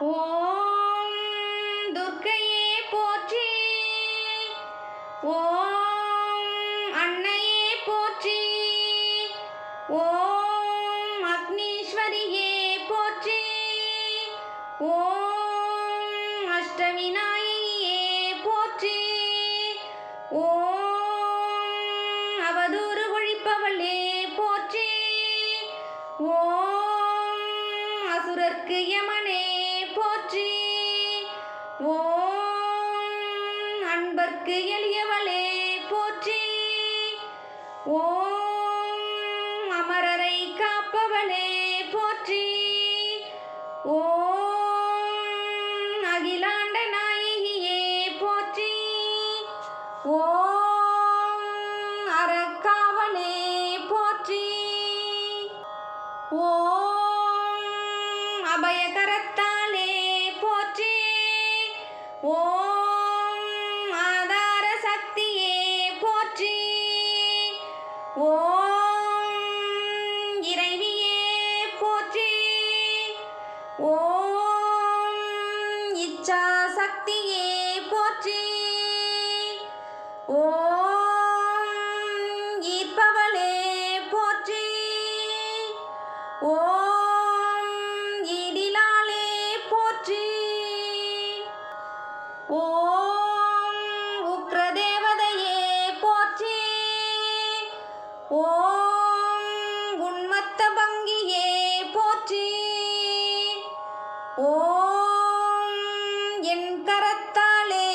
ஓம் துர்க்கையே போற்றி. ஓம் அன்னையே போற்றி. ஓம் அக்னீஸ்வரியே போற்றி. ஓம் அஷ்டவிநாயகியே போற்றி. ஓம் அவதூறு ஒழிப்பவளே போற்றி. ஓம் அசுரர்க்கு யமன் 와. ஓம் என் கரத்தாலே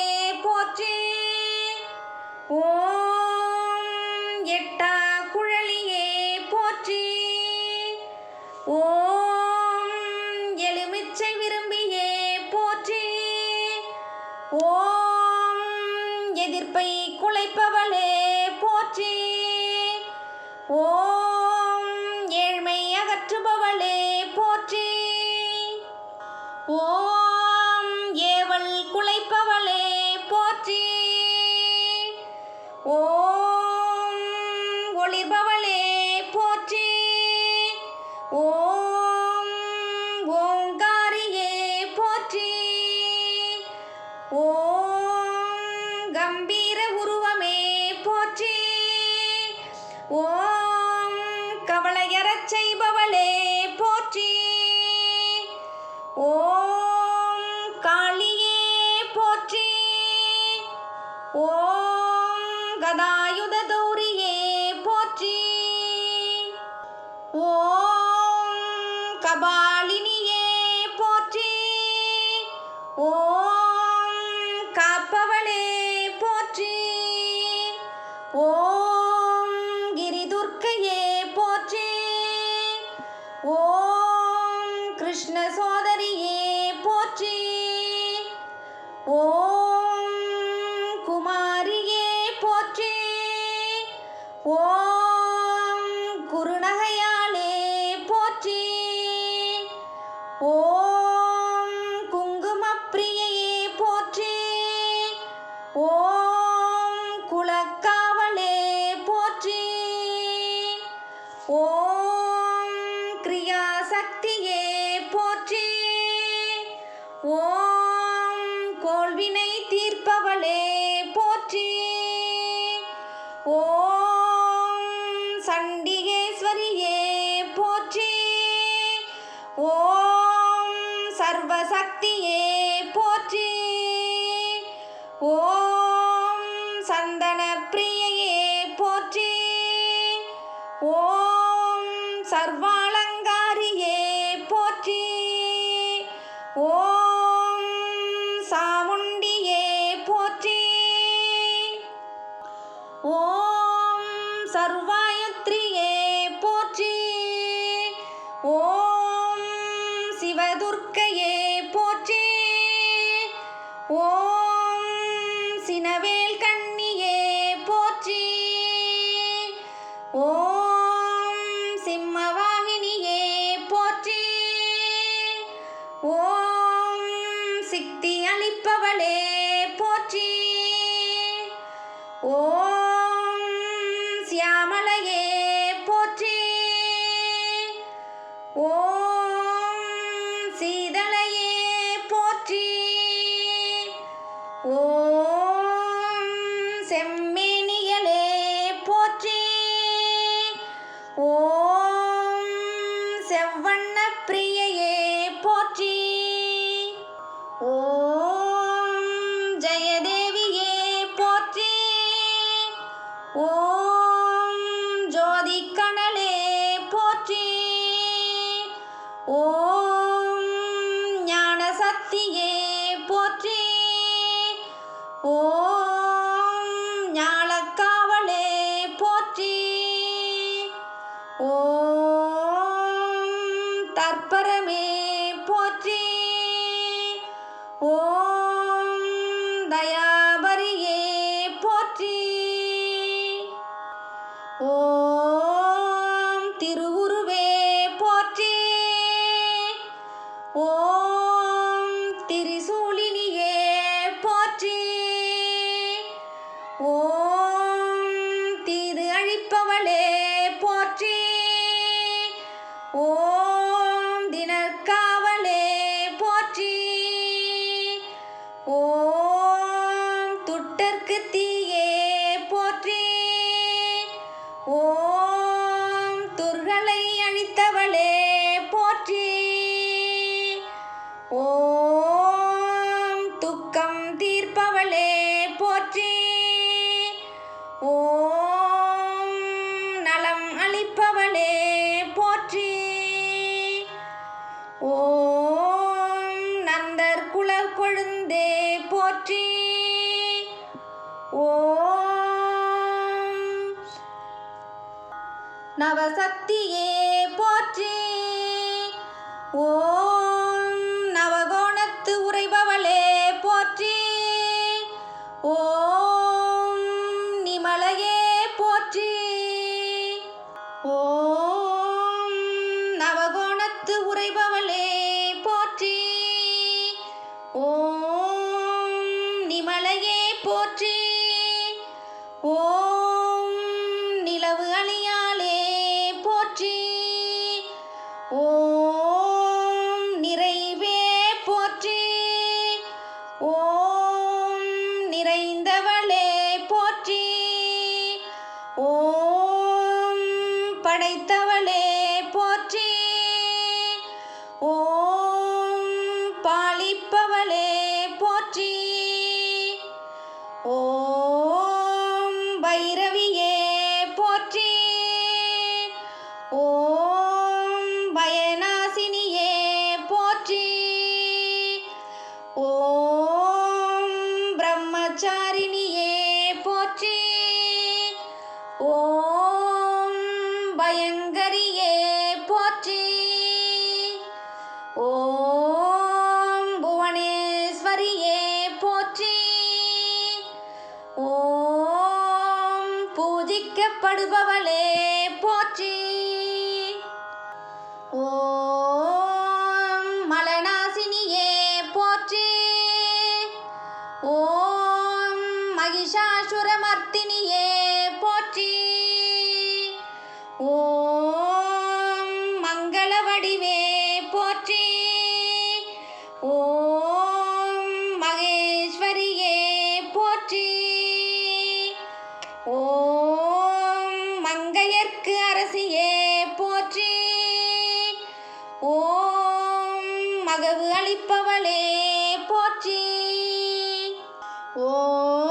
போற்றி. ஓம் எட்டா குழலியே போற்றி. ஓம் எலுமிச்சை விரும்பியே போற்றி. ஓம் எதிர்ப்பை குலைப்பவளே போற்றி. ஓம் Whoa! 오. sarva gracias. ஓம் நவகோணத்து உறைபவளே போற்றி. ஓம் நிமலையே போற்றி. ஓம் நவகோணத்து உறைபவளே போற்றி. ஓம் நிமலையே போற்றி. ஓம் തവളെ பூஜிக்கப்படுபவளே போற்றி. ஓ ろ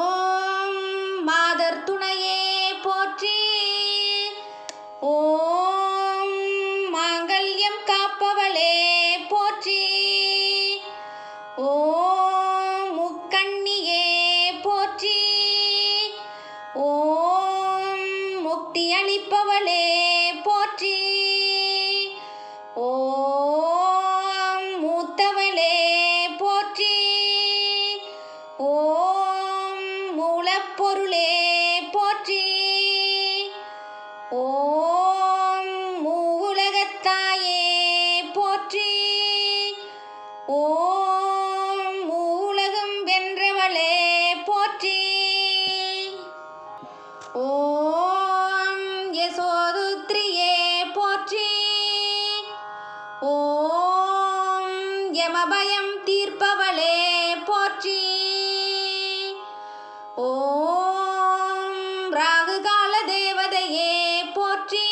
ராகு கால தேவதையே போற்றி.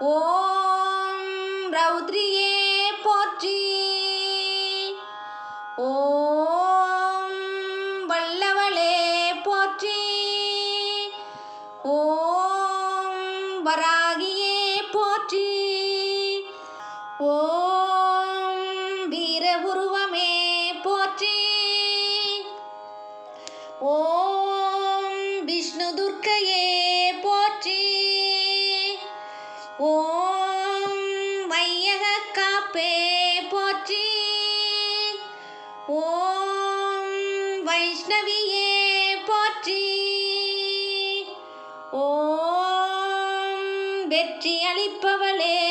ஓம் ரௌத்ரியே போற்றி. ஓம் வல்லவளே போற்றி. ஓம் வராகியே போற்றி. ஓம் வைஷ்ணவியே போற்றி. ஓம் வெற்றி அளிப்பவளே.